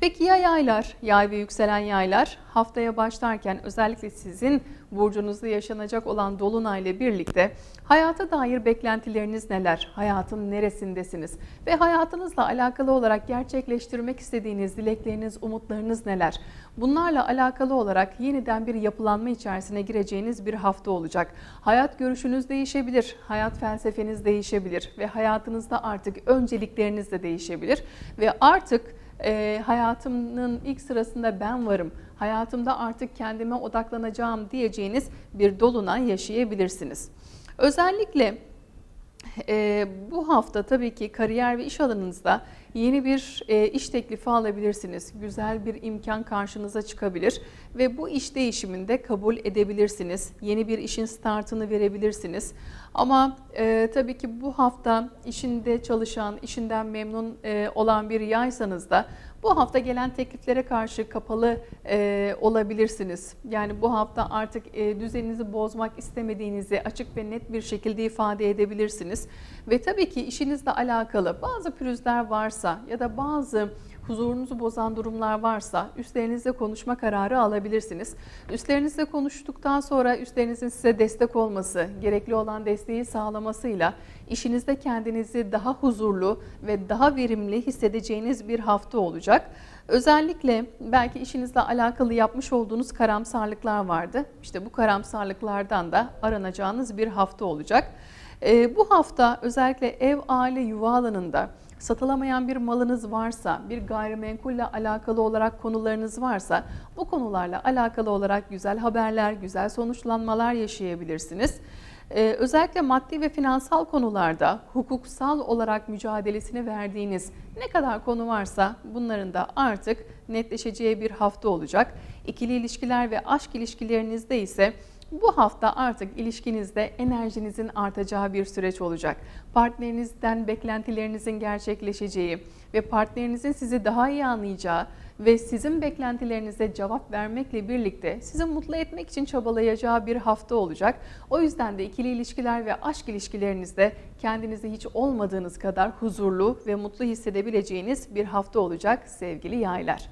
Peki ya yaylar, yay ve yükselen yaylar haftaya başlarken özellikle sizin burcunuzda yaşanacak olan dolunayla birlikte hayata dair beklentileriniz neler? Hayatın neresindesiniz? Ve hayatınızla alakalı olarak gerçekleştirmek istediğiniz dilekleriniz, umutlarınız neler? Bunlarla alakalı olarak yeniden bir yapılanma içerisine gireceğiniz bir hafta olacak. Hayat görüşünüz değişebilir, hayat felsefeniz değişebilir ve hayatınızda artık öncelikleriniz de değişebilir ve artık e, hayatımın ilk sırasında ben varım, hayatımda artık kendime odaklanacağım diyeceğiniz bir dolunay yaşayabilirsiniz. Özellikle e, bu hafta tabii ki kariyer ve iş alanınızda yeni bir e, iş teklifi alabilirsiniz. Güzel bir imkan karşınıza çıkabilir ve bu iş değişiminde kabul edebilirsiniz. Yeni bir işin startını verebilirsiniz. Ama e, tabii ki bu hafta işinde çalışan, işinden memnun e, olan bir yaysanız da bu hafta gelen tekliflere karşı kapalı e, olabilirsiniz. Yani bu hafta artık e, düzeninizi bozmak istemediğinizi açık ve net bir şekilde ifade edebilirsiniz. Ve tabii ki işinizle alakalı bazı pürüzler varsa ya da bazı huzurunuzu bozan durumlar varsa üstlerinizle konuşma kararı alabilirsiniz. Üstlerinizle konuştuktan sonra üstlerinizin size destek olması, gerekli olan desteği sağlamasıyla işinizde kendinizi daha huzurlu ve daha verimli hissedeceğiniz bir hafta olacak. Özellikle belki işinizle alakalı yapmış olduğunuz karamsarlıklar vardı. İşte bu karamsarlıklardan da aranacağınız bir hafta olacak. Ee, bu hafta özellikle ev, aile, yuva alanında satılamayan bir malınız varsa, bir gayrimenkulle alakalı olarak konularınız varsa bu konularla alakalı olarak güzel haberler, güzel sonuçlanmalar yaşayabilirsiniz. Ee, özellikle maddi ve finansal konularda hukuksal olarak mücadelesini verdiğiniz ne kadar konu varsa bunların da artık netleşeceği bir hafta olacak. İkili ilişkiler ve aşk ilişkilerinizde ise bu hafta artık ilişkinizde enerjinizin artacağı bir süreç olacak. Partnerinizden beklentilerinizin gerçekleşeceği ve partnerinizin sizi daha iyi anlayacağı ve sizin beklentilerinize cevap vermekle birlikte sizi mutlu etmek için çabalayacağı bir hafta olacak. O yüzden de ikili ilişkiler ve aşk ilişkilerinizde kendinizi hiç olmadığınız kadar huzurlu ve mutlu hissedebileceğiniz bir hafta olacak sevgili yaylar.